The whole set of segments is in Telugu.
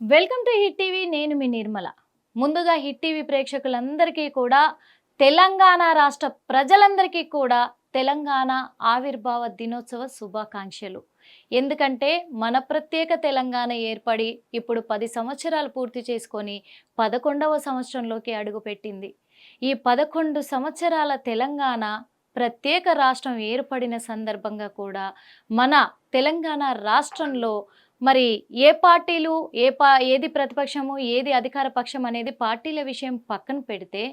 వెల్కమ్ టు హిట్ టీవీ నేను మీ నిర్మల. ముందుగా హిట్ టీవీ ప్రేక్షకులందరికీ కూడా తెలంగాణ రాష్ట్ర ప్రజలందరికీ కూడా తెలంగాణ ఆవిర్భావ దినోత్సవ శుభాకాంక్షలు. ఎందుకంటే మన ప్రత్యేక తెలంగాణ ఏర్పడి ఇప్పుడు పది సంవత్సరాలు పూర్తి చేసుకొని పదకొండవ సంవత్సరంలోకి అడుగుపెట్టింది. ఈ పదకొండు సంవత్సరాల తెలంగాణ ప్రత్యేక రాష్ట్రం ఏర్పడిన సందర్భంగా కూడా మన తెలంగాణ రాష్ట్రంలో మరి ఏ పార్టీలు ఏ పా ఏది ప్రతిపక్షము ఏది అధికార పక్షం అనేది పార్టీల విషయం పక్కన పెడితే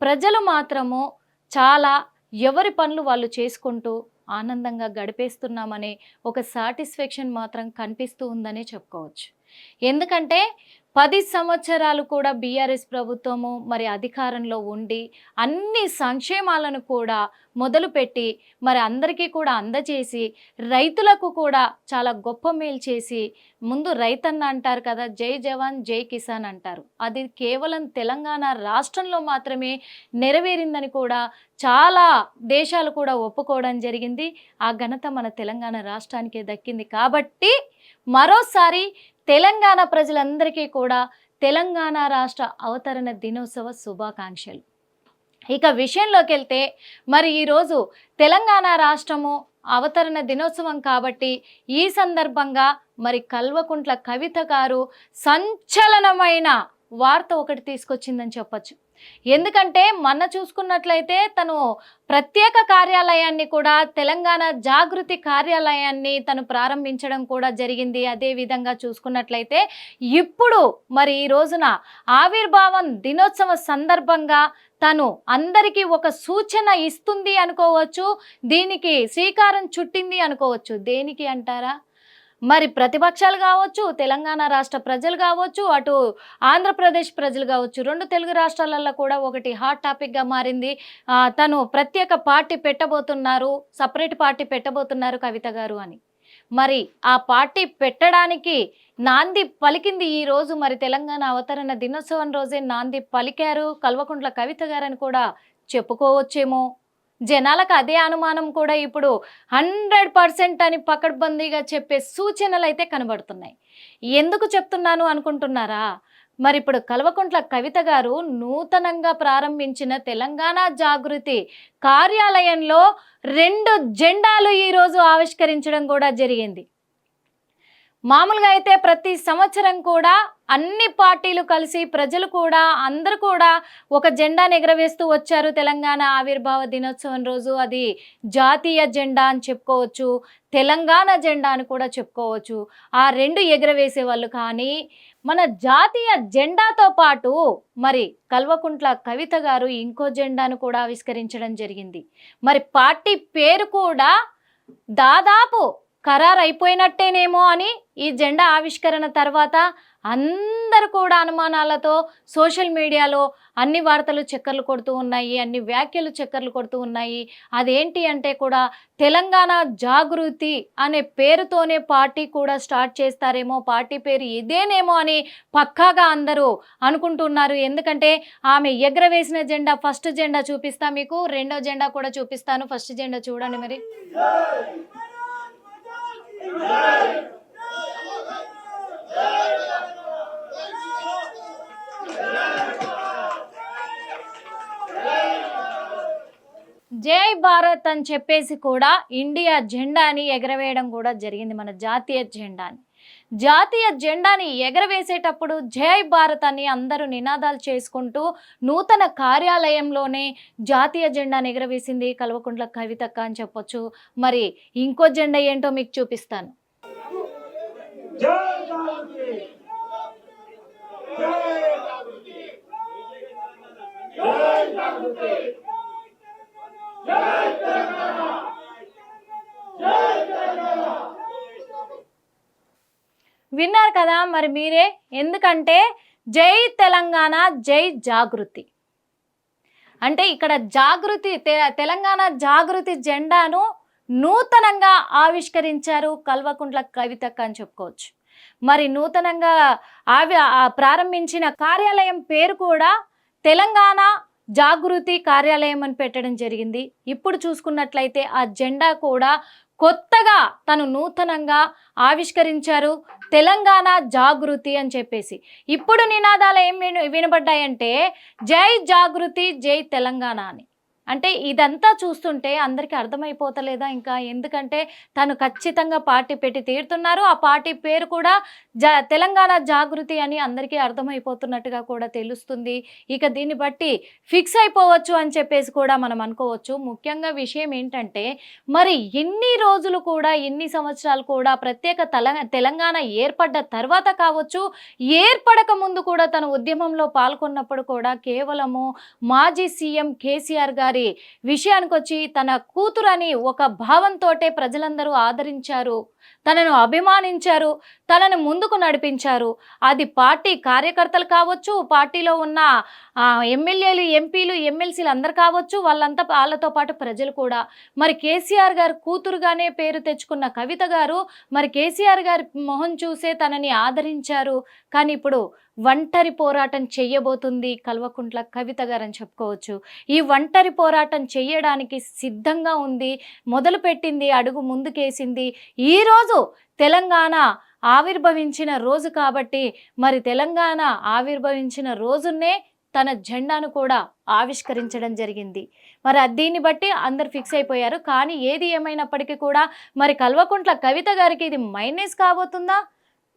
ప్రజలు మాత్రము చాలా ఎవరి పనులు వాళ్ళు చేసుకుంటూ ఆనందంగా గడిపేస్తున్నామనే ఒక సాటిస్ఫాక్షన్ మాత్రం కనిపిస్తూ ఉందనే చెప్పుకోవచ్చు. ఎందుకంటే పది సంవత్సరాలు కూడా బీఆర్ఎస్ ప్రభుత్వము మరి అధికారంలో ఉండి అన్ని సంక్షేమాలను కూడా మొదలుపెట్టి మరి అందరికీ కూడా అందజేసి రైతులకు కూడా చాలా గొప్ప మేలు చేసి ముందు రైతన్న అంటారు కదా జై జవాన్ జై కిసాన్ అంటారు. అది కేవలం తెలంగాణ రాష్ట్రంలో మాత్రమే నెరవేరిందని కూడా చాలా దేశాలు కూడా ఒప్పుకోవడం జరిగింది. ఆ ఘనత మన తెలంగాణ రాష్ట్రానికే దక్కింది. కాబట్టి మరోసారి తెలంగాణ ప్రజలందరికీ కూడా తెలంగాణ రాష్ట్ర అవతరణ దినోత్సవ శుభాకాంక్షలు. ఇక విషయంలోకి వెళ్తే మరి ఈరోజు తెలంగాణ రాష్ట్రము అవతరణ దినోత్సవం కాబట్టి ఈ సందర్భంగా మరి కల్వకుంట్ల కవిత గారు సంచలనమైన వార్త ఒకటి తీసుకొచ్చిందని చెప్పొచ్చు. ఎందుకంటే మొన్న చూసుకున్నట్లయితే తను ప్రత్యేక కార్యాలయాన్ని కూడా తెలంగాణ జాగృతి కార్యాలయాన్ని తను ప్రారంభించడం కూడా జరిగింది. అదే విధంగా చూసుకున్నట్లయితే ఇప్పుడు మరి ఈ రోజున ఆవిర్భావం దినోత్సవ సందర్భంగా తను అందరికీ ఒక సూచన ఇస్తుంది అనుకోవచ్చు. దీనికి శ్రీకారం చుట్టింది అనుకోవచ్చు. దేనికి అంటారా? మరి ప్రతిపక్షాలు కావచ్చు తెలంగాణ రాష్ట్ర ప్రజలు కావచ్చు అటు ఆంధ్రప్రదేశ్ ప్రజలు కావచ్చు రెండు తెలుగు రాష్ట్రాలలో కూడా ఒకటి హాట్ టాపిక్గా మారింది. తను ప్రత్యేక పార్టీ పెట్టబోతున్నారు సపరేట్ పార్టీ పెట్టబోతున్నారు కవిత గారు అని. మరి ఆ పార్టీ పెట్టడానికి నాంది పలికింది ఈ రోజు మరి తెలంగాణ అవతరణ దినోత్సవం రోజే నాంది పలికారు. కల్వకుంట్ల కవిత గారని కూడా చెప్పుకోవచ్చేమో. జనాలకు అదే అనుమానం కూడా ఇప్పుడు హండ్రెడ్ పర్సెంట్ అని పకడ్బందీగా చెప్పే సూచనలు అయితే కనబడుతున్నాయి. ఎందుకు చెప్తున్నాను అనుకుంటున్నారా? మరి ఇప్పుడు కల్వకుంట్ల కవిత గారు నూతనంగా ప్రారంభించిన తెలంగాణ జాగృతి కార్యాలయంలో రెండు జెండాలు ఈరోజు ఆవిష్కరించడం కూడా జరిగింది. మామూలుగా అయితే ప్రతి సంవత్సరం కూడా అన్ని పార్టీలు కలిసి ప్రజలు కూడా అందరూ కూడా ఒక జెండాను ఎగరవేస్తూ వచ్చారు తెలంగాణ ఆవిర్భావ దినోత్సవం రోజు. అది జాతీయ జెండా అని చెప్పుకోవచ్చు తెలంగాణ జెండా అని కూడా చెప్పుకోవచ్చు. ఆ రెండు ఎగరవేసే వాళ్ళు కానీ మన జాతీయ జెండాతో పాటు మరి కల్వకుంట్ల కవిత గారు ఇంకో జెండాను కూడా ఆవిష్కరించడం జరిగింది. మరి పార్టీ పేరు కూడా దాదాపు ఖరారు అయిపోయినట్టేనేమో అని ఈ జెండా ఆవిష్కరణ తర్వాత అందరు కూడా అనుమానాలతో సోషల్ మీడియాలో అన్ని వార్తలు చక్కర్లు కొడుతూ ఉన్నాయి అన్ని వ్యాఖ్యలు చక్కర్లు కొడుతూ ఉన్నాయి. అదేంటి అంటే కూడా తెలంగాణ జాగృతి అనే పేరుతోనే పార్టీ కూడా స్టార్ట్ చేస్తారేమో పార్టీ పేరు ఇదేనేమో అని పక్కాగా అందరూ అనుకుంటున్నారు. ఎందుకంటే ఆమె ఎగరవేసిన జెండా ఫస్ట్ జెండా చూపిస్తా మీకు రెండో జెండా కూడా చూపిస్తాను ఫస్ట్ జెండా చూడండి మరి. జై భారత్ అని చెప్పేసి కూడా ఇండియా జెండాని ఎగరవేయడం కూడా జరిగింది మన జాతీయ జెండాని. జాతీయ జెండాని ఎగరవేసేటప్పుడు జై భారత్ అని అందరూ నినాదాలు చేసుకుంటూ నూతన కార్యాలయంలోనే జాతీయ జెండాని ఎగరవేసింది కల్వకుంట్ల కవితక్క అని చెప్పొచ్చు. మరి ఇంకో జెండా ఏంటో మీకు చూపిస్తాను జై జాగృతి జై జాగృతి జై జాగృతి జై తెలంగాణ జై తెలంగాణ విన్నారు కదా మరి మీరే? ఎందుకంటే జై తెలంగాణ జై జాగృతి. అంటే ఇక్కడ జాగృతి తె- తెలంగాణ జాగృతి జెండాను నూతనంగా ఆవిష్కరించారు కల్వకుంట్ల కవితక్క అని చెప్పుకోవచ్చు. మరి నూతనంగా ఆవి ఆ ప్రారంభించిన కార్యాలయం పేరు కూడా తెలంగాణ జాగృతి కార్యాలయం అని పెట్టడం జరిగింది. ఇప్పుడు చూసుకున్నట్లయితే ఆ జెండా కూడా కొత్తగా తను నూతనంగా ఆవిష్కరించారు తెలంగాణ జాగృతి అని చెప్పేసి. ఇప్పుడు నినాదాలు ఏం విను వినబడ్డాయంటే జై జాగృతి జై తెలంగాణ అని. అంటే ఇదంతా చూస్తుంటే అందరికీ అర్థమైపోతలేదా ఇంకా? ఎందుకంటే తను ఖచ్చితంగా పార్టీ పెట్టి తీరుతున్నారు. ఆ పార్టీ పేరు కూడా జా తెలంగాణ జాగృతి అని అందరికీ అర్థమైపోతున్నట్టుగా కూడా తెలుస్తుంది. ఇక దీన్ని బట్టి ఫిక్స్ అయిపోవచ్చు అని చెప్పేసి కూడా మనం అనుకోవచ్చు. ముఖ్యంగా విషయం ఏంటంటే మరి ఎన్ని రోజులు కూడా ఎన్ని సంవత్సరాలు కూడా ప్రత్యేక తెలంగాణ ఏర్పడ్డ తర్వాత కావచ్చు ఏర్పడక ముందు కూడా తన ఉద్యమంలో పాల్గొన్నప్పుడు కూడా కేవలము మాజీ సీఎం కేసీఆర్ గారి విషయానికి వచ్చి తన కూతురని ఒక భావంతోటే ప్రజలందరూ ఆదరించారు. తనను అభిమానించారు తనను ముందుకు నడిపించారు. అది పార్టీ కార్యకర్తలు కావచ్చు పార్టీలో ఉన్న ఎమ్మెల్యేలు ఎంపీలు ఎమ్మెల్సీలు అందరు కావచ్చు వాళ్ళంతా వాళ్ళతో పాటు ప్రజలు కూడా. మరి కేసీఆర్ గారు కూతురుగానే పేరు తెచ్చుకున్న కవిత గారు మరి కేసీఆర్ గారి మొహం చూసే తనని ఆదరించారు. కానీ ఇప్పుడు ఒంటరి పోరాటం చెయ్యబోతుంది కల్వకుంట్ల కవిత గారు అని చెప్పుకోవచ్చు. ఈ ఒంటరి పోరాటం చెయ్యడానికి సిద్ధంగా ఉంది మొదలుపెట్టింది అడుగు ముందుకేసింది ఈరోజు తెలంగాణ ఆవిర్భవించిన రోజు కాబట్టి మరి తెలంగాణ ఆవిర్భవించిన రోజున్నే తన జెండాను కూడా ఆవిష్కరించడం జరిగింది. మరి దీన్ని బట్టి అందరు ఫిక్స్ అయిపోయారు. కానీ ఏది ఏమైనప్పటికీ కూడా మరి కల్వకుంట్ల కవిత గారికి ఇది మైనస్ కాబోతుందా?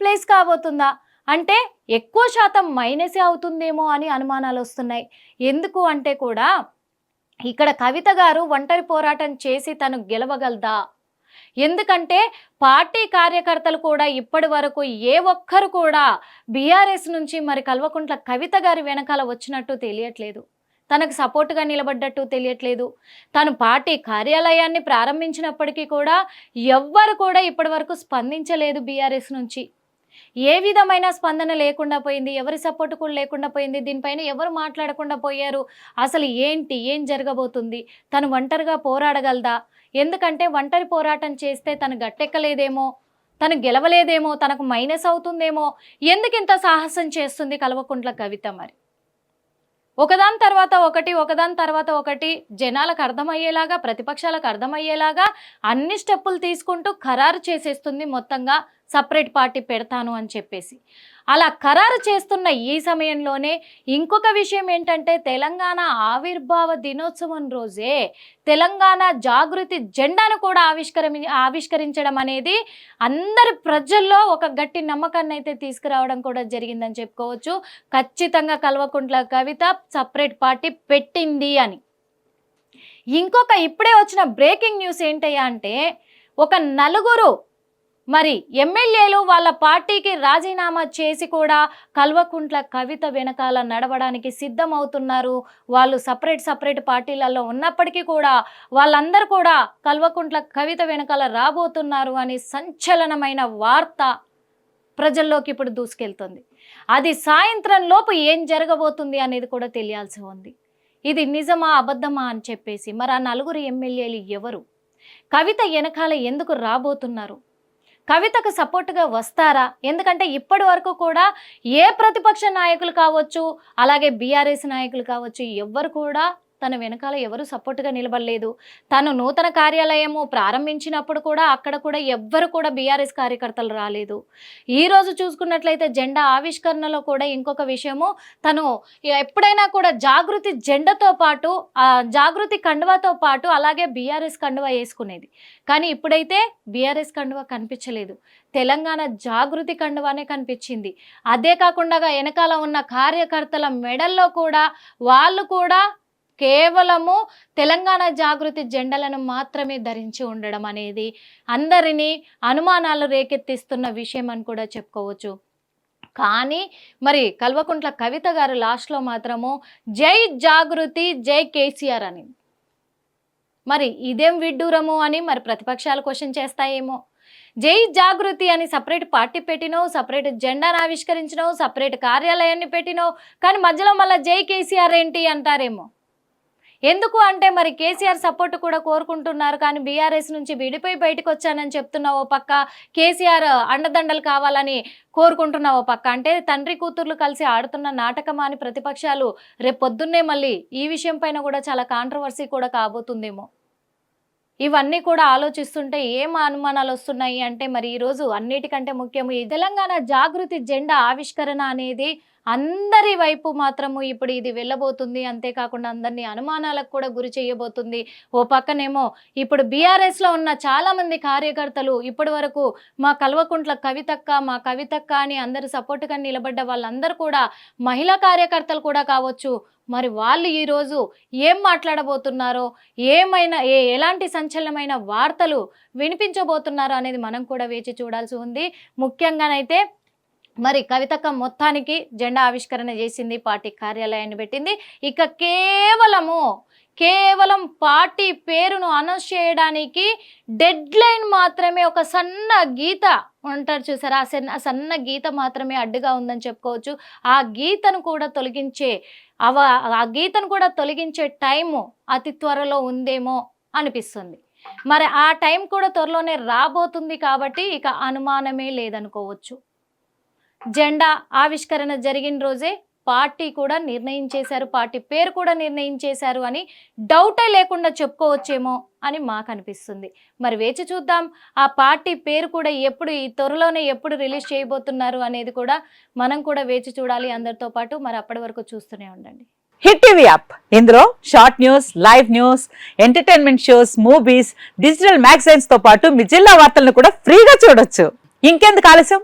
ప్లస్ కాబోతుందా? అంటే ఎక్కువ శాతం మైనసే అవుతుందేమో అని అనుమానాలు వస్తున్నాయి. ఎందుకు అంటే కూడా ఇక్కడ కవిత గారు ఒంటరి పోరాటం చేసి తను గెలవగలదా? ఎందుకంటే పార్టీ కార్యకర్తలు కూడా ఇప్పటి వరకు ఏ ఒక్కరు కూడా బీఆర్ఎస్ నుంచి మరి కల్వకుంట్ల కవిత గారి వెనకాల వచ్చినట్టు తెలియట్లేదు. తనకు సపోర్టుగా నిలబడ్డట్టు తెలియట్లేదు. తను పార్టీ కార్యాలయాన్ని ప్రారంభించినప్పటికీ కూడా ఎవ్వరు కూడా ఇప్పటి వరకు స్పందించలేదు బీఆర్ఎస్ నుంచి. ఏ విధమైన స్పందన లేకుండా పోయింది? ఎవరి సపోర్ట్ కూడా లేకుండా పోయింది? దీనిపైన ఎవరు మాట్లాడకుండా పోయారు? అసలు ఏంటి? ఏం జరగబోతుంది? తను ఒంటరిగా పోరాడగలదా? ఎందుకంటే ఒంటరి పోరాటం చేస్తే తను గట్టెక్కలేదేమో? తను గెలవలేదేమో? తనకు మైనస్ అవుతుందేమో? ఎందుకు ఇంత సాహసం చేస్తుంది కల్వకుంట్ల కవిత మరి? ఒకదాని తర్వాత ఒకటి ఒకదాని తర్వాత ఒకటి జనాలకు అర్థమయ్యేలాగా ప్రతిపక్షాలకు అర్థమయ్యేలాగా అన్ని స్టెప్పులు తీసుకుంటూ ఖరారు చేసేస్తుంది మొత్తంగా సపరేట్ పార్టీ పెడతాను అని చెప్పేసి. అలా ఖరారు చేస్తున్న ఈ సమయంలోనే ఇంకొక విషయం ఏంటంటే తెలంగాణ ఆవిర్భావ దినోత్సవం రోజే తెలంగాణ జాగృతి జెండాను కూడా ఆవిష్కరమి ఆవిష్కరించడం అనేది అందరి ప్రజల్లో ఒక గట్టి నమ్మకాన్ని అయితే తీసుకురావడం కూడా జరిగిందని చెప్పుకోవచ్చు. ఖచ్చితంగా కల్వకుంట్ల కవిత సపరేట్ పార్టీ పెట్టింది అని. ఇంకొక ఇప్పుడే వచ్చిన బ్రేకింగ్ న్యూస్ ఏంటయ్యా అంటే ఒక నలుగురు మరి ఎమ్మెల్యేలు వాళ్ళ పార్టీకి రాజీనామా చేసి కూడా కల్వకుంట్ల కవిత వెనకాల నడవడానికి సిద్ధమవుతున్నారు. వాళ్ళు సపరేట్ సపరేట్ పార్టీలలో ఉన్నప్పటికీ కూడా వాళ్ళందరూ కూడా కల్వకుంట్ల కవిత వెనకాల రాబోతున్నారు అని సంచలనమైన వార్త ప్రజల్లోకి ఇప్పుడు దూసుకెళ్తుంది. అది సాయంత్రం లోపు ఏం జరగబోతుంది అనేది కూడా తెలియాల్సి ఉంది. ఇది నిజమా అబద్ధమా అని చెప్పేసి మరి ఆ నలుగురు ఎమ్మెల్యేలు ఎవరు? కవిత వెనకాల ఎందుకు రాబోతున్నారు? కవితకు సపోర్ట్గా వస్తారా? ఎందుకంటే ఇప్పటి వరకు కూడా ఏ ప్రతిపక్ష నాయకులు కావచ్చు అలాగే బీఆర్ఎస్ నాయకులు కావచ్చు ఎవ్వరు కూడా తన వెనకాల ఎవరు సపోర్ట్గా నిలబడలేదు. తను నూతన కార్యాలయము ప్రారంభించినప్పుడు కూడా అక్కడ కూడా ఎవ్వరు కూడా బీఆర్ఎస్ కార్యకర్తలు రాలేదు. ఈ రోజు చూసుకున్నట్లయితే జెండా ఆవిష్కరణలో కూడా ఇంకొక విషయము తను ఎప్పుడైనా కూడా జాగృతి జెండాతో పాటు జాగృతి కండువాతో పాటు అలాగే బీఆర్ఎస్ కండువా వేసుకునేది. కానీ ఇప్పుడైతే బీఆర్ఎస్ కండువా కనిపించలేదు. తెలంగాణ జాగృతి కండువానే కనిపించింది. అదే కాకుండా వెనకాల ఉన్న కార్యకర్తల మెడల్లో కూడా వాళ్ళు కూడా కేవలము తెలంగాణ జాగృతి జెండలను మాత్రమే ధరించి ఉండడం అనేది అందరినీ అనుమానాలు రేకెత్తిస్తున్న విషయం అని కూడా చెప్పుకోవచ్చు. కానీ మరి కల్వకుంట్ల కవిత గారు లాస్ట్లో మాత్రము జై జాగృతి జై కేసీఆర్ అని. మరి ఇదేం విడ్డూరము అని మరి ప్రతిపక్షాలు క్వశ్చన్ చేస్తాయేమో. జై జాగృతి అని సపరేట్ పార్టీ పెట్టినావు సపరేట్ జెండాను ఆవిష్కరించినావు సపరేట్ కార్యాలయాన్ని పెట్టినావు కానీ మధ్యలో మళ్ళీ జై కేసీఆర్ ఏంటి అంటారేమో. ఎందుకు అంటే మరి కేసీఆర్ సపోర్ట్ కూడా కోరుకుంటున్నారు కానీ బీఆర్ఎస్ నుంచి విడిపోయి బయటకు వచ్చానని చెప్తున్నావు ఓ పక్క కేసీఆర్ అండదండలు కావాలని కోరుకుంటున్నావు ఓ పక్క. అంటే తండ్రి కూతుర్లు కలిసి ఆడుతున్న నాటకమా అని ప్రతిపక్షాలు రేపు పొద్దున్నే మళ్ళీ ఈ విషయం పైన కూడా చాలా కాంట్రవర్సీ కూడా కాబోతుందేమో. ఇవన్నీ కూడా ఆలోచిస్తుంటే ఏం అనుమానాలు వస్తున్నాయి అంటే మరి ఈరోజు అన్నిటికంటే ముఖ్యం ఈ తెలంగాణ జాగృతి జెండా ఆవిష్కరణ అనేది అందరి వైపు మాత్రము ఇప్పుడు ఇది వెళ్ళబోతుంది. అంతేకాకుండా అందరినీ అనుమానాలకు కూడా గురి చేయబోతుంది. ఓ పక్కనేమో ఇప్పుడు బీఆర్ఎస్లో ఉన్న చాలామంది కార్యకర్తలు ఇప్పటి వరకు మా కల్వకుంట్ల కవితక్క మా కవితక్క అని అందరు సపోర్ట్గా నిలబడ్డ వాళ్ళందరూ కూడా మహిళా కార్యకర్తలు కూడా కావచ్చు. మరి వాళ్ళు ఈరోజు ఏం మాట్లాడబోతున్నారో ఏమైనా ఏ ఎలాంటి సంచలనమైన వార్తలు వినిపించబోతున్నారో అనేది మనం కూడా వేచి చూడాల్సి ఉంది. ముఖ్యంగానైతే మరి కవితక్క మొత్తానికి జెండా ఆవిష్కరణ చేసింది పార్టీ కార్యాలయాన్ని పెట్టింది. ఇక కేవలము కేవలం పార్టీ పేరును అనౌన్స్ చేయడానికి డెడ్ లైన్ మాత్రమే ఒక సన్న గీత ఉంటారు చూసారా? ఆ సన్న సన్న గీత మాత్రమే అడ్డుగా ఉందని చెప్పుకోవచ్చు. ఆ గీతను కూడా తొలగించే అవ ఆ గీతను కూడా తొలగించే టైము అతి త్వరలో ఉందేమో అనిపిస్తుంది. మరి ఆ టైం కూడా త్వరలోనే రాబోతుంది కాబట్టి ఇక అనుమానమే లేదనుకోవచ్చు. జెండా ఆవిష్కరణ జరిగిన రోజే పార్టీ కూడా నిర్ణయం చేశారు పార్టీ పేరు కూడా నిర్ణయం చేశారు అని డౌటే లేకుండా చెప్పుకోవచ్చేమో అని మాకు అనిపిస్తుంది మరి వేచి చూద్దాం ఆ పార్టీ పేరు కూడా ఎప్పుడు ఈ త్వరలోనే ఎప్పుడు రిలీజ్ చేయబోతున్నారు అనేది కూడా మనం కూడా వేచి చూడాలి. అందరితో పాటు మరి అప్పటి వరకు చూస్తూనే ఉండండి. Hit TV app. ఇందులో short news live news entertainment shows movies digital మ్యాగజైన్స్తో పాటు మీ జిల్లా వార్తలను కూడా ఫ్రీగా చూడొచ్చు. ఇంకెందుకు ఆలస్యం?